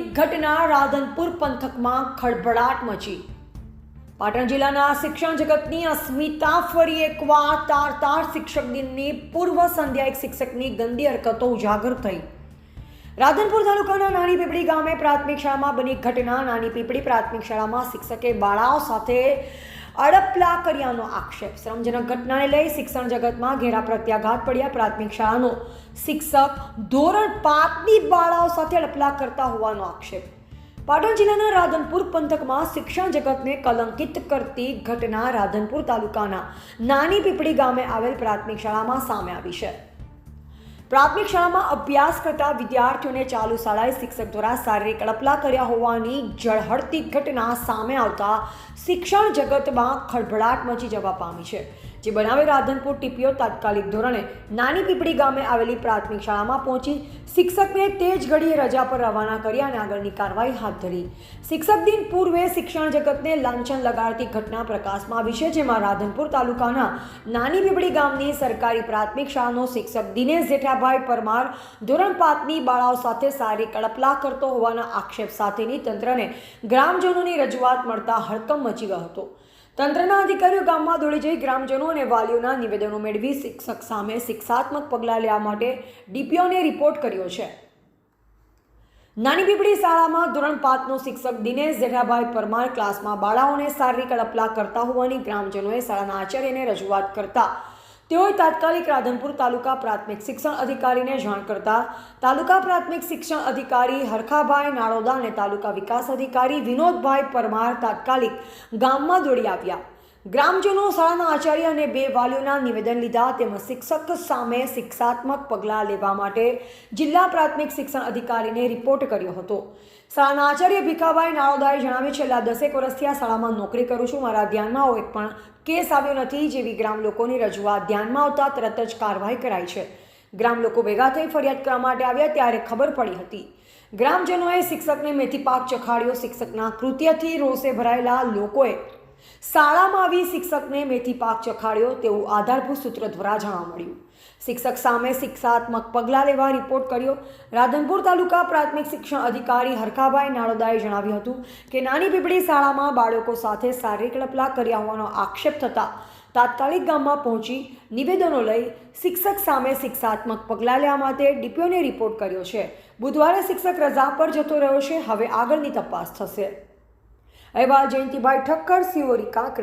રાધનપુર પંથકમાં ખળભળાટ મચી. પાટણ જિલ્લાના શિક્ષણ જગતની અસ્મિતા ફરી એકવાર તાર તાર શિક્ષક દિનની પૂર્વ સંધ્યા એક શિક્ષકની ગંદી હરકતો ઉજાગર થઈ. રાધનપુર તાલુકાના નાની પીપળી ગામે પ્રાથમિક શાળામાં બની ઘટના. નાની પીપળી પ્રાથમિક શાળામાં શિક્ષકે બાળાઓ સાથે અડપલા કર્યાનો આક્ષેપ. શ્રમજનક ઘટનાને લઈ શિક્ષણ જગતમાં ઘેરા પ્રત્યાઘાત પડ્યા પ્રાથમિક શાળાનો. શિક્ષક ધોરણ પાંચની બાળાઓ સાથે અડપલા કરતા હોવાનો આક્ષેપ. પાટણ જિલ્લાના રાધનપુર પંથકમાં શિક્ષણ જગતને કલંકિત કરતી ઘટના રાધનપુર તાલુકાના નાની પીપળી ગામે આવેલ પ્રાથમિક શાળામાં સામે આવી છે. પ્રાથમિક શાળામાં અભ્યાસ કરતા વિદ્યાર્થીઓને ચાલુ શાળાએ શિક્ષક દ્વારા શારીરિક અડપલા કર્યા હોવાની જળહળતી ઘટના સામે આવતા શિક્ષણ જગતમાં ખળભળાટ મચી જવા પામી છે. જે બનાવે રાધનપુર ટીપીઓ તાત્કાલિક ધોરણે નાની પીપળી ગામે આવેલી પ્રાથમિક શાળામાં પહોંચી શિક્ષકને તે જ ઘડીએ રજા પર રવાના કરી અને આગળની કાર્યવાહી હાથ ધરી. શિક્ષક દિન પૂર્વે શિક્ષણ જગતને લાંછન લગાડતી ઘટના પ્રકાશમાં આવી છે, જેમાં રાધનપુર તાલુકાના નાની પીપળી ગામની સરકારી પ્રાથમિક શાળાનો શિક્ષક દિનેશ જેઠાભાઈ પરમાર ધોરણ પાંચની બાળાઓ સાથે શારીરિક અડપલા કરતો હોવાના આક્ષેપ સાથેની તંત્રને ગ્રામજનોની રજૂઆત મળતા હડકંપ મચી ગયો હતો. તંત્રના અધિકારીઓ ગામમાં દોડી જઈ ગ્રામજનો અને વાલીઓના નિવેદનો મેળવી શિક્ષક સામે શિક્ષાત્મક પગલાં લેવા માટે ડીપીઓને રિપોર્ટ કર્યો છે. નાની પીપળી શાળામાં ધોરણ પાંચનો શિક્ષક દિનેશ જેઠાભાઈ પરમાર ક્લાસમાં બાળાઓને શારીરિક અડપલા કરતા હોવાની ગ્રામજનોએ શાળાના આચાર્યને રજૂઆત કરતા તેઓએ તાત્કાલિક રાધનપુર તાલુકા પ્રાથમિક શિક્ષણ અધિકારીને જાણ કરતા તાલુકા પ્રાથમિક શિક્ષણ અધિકારી હરખાભાઈ નાળોદા અને તાલુકા વિકાસ અધિકારી વિનોદભાઈ પરમાર તાત્કાલિક ગામમાં દોડી આવ્યા. ગ્રામજનો શાળાના આચાર્ય અને બે વાલીઓના નિવેદન લીધા તેમજ શિક્ષક સામે શિક્ષાત્મક પગલાં લેવા માટે જિલ્લા પ્રાથમિક શિક્ષણ અધિકારીને રિપોર્ટ કર્યો હતો. શાળાના આચાર્ય ભીખાભાઈ નાળોદાએ જણાવ્યું, છેલ્લા દસેક વર્ષથી આ શાળામાં નોકરી કરું છું. મારા ધ્યાનમાં એક પણ કેસ આવ્યો નથી જેવી ગ્રામ લોકોની રજૂઆત ધ્યાનમાં આવતા તરત જ કાર્યવાહી કરાઈ છે. ગ્રામ લોકો ભેગા થઈ ફરિયાદ કરવા માટે આવ્યા ત્યારે ખબર પડી હતી. ગ્રામજનોએ શિક્ષકને મેથી પાક ચખાડ્યો. શિક્ષકના કૃત્યથી રોષે ભરાયેલા લોકોએ શાળામાં આવી શિક્ષકને મેથી પાક ચખાડ્યો તેવું આધારભૂત સૂત્ર દ્વારા જાણવા મળ્યું. શિક્ષક સામે શિક્ષાત્મક પગલાં લેવા રિપોર્ટ કર્યો. રાધનપુર તાલુકા પ્રાથમિક શિક્ષણ અધિકારી હરખાભાઈ નાળોદાએ જણાવ્યું હતું કે નાની પીપળી શાળામાં બાળકો સાથે શારીરિક લપલા કર્યા હોવાનો આક્ષેપ થતા તાત્કાલિક ગામમાં પહોંચી નિવેદનો લઈ શિક્ષક સામે શિક્ષાત્મક પગલાં લેવા માટે ડીપીઓને રિપોર્ટ કર્યો છે. બુધવારે શિક્ષક રજા પર જતો રહ્યો છે. હવે આગળની તપાસ થશે. અહેવાલ જયંતિભાઈ ઠક્કર સિયોરી કાંકરે.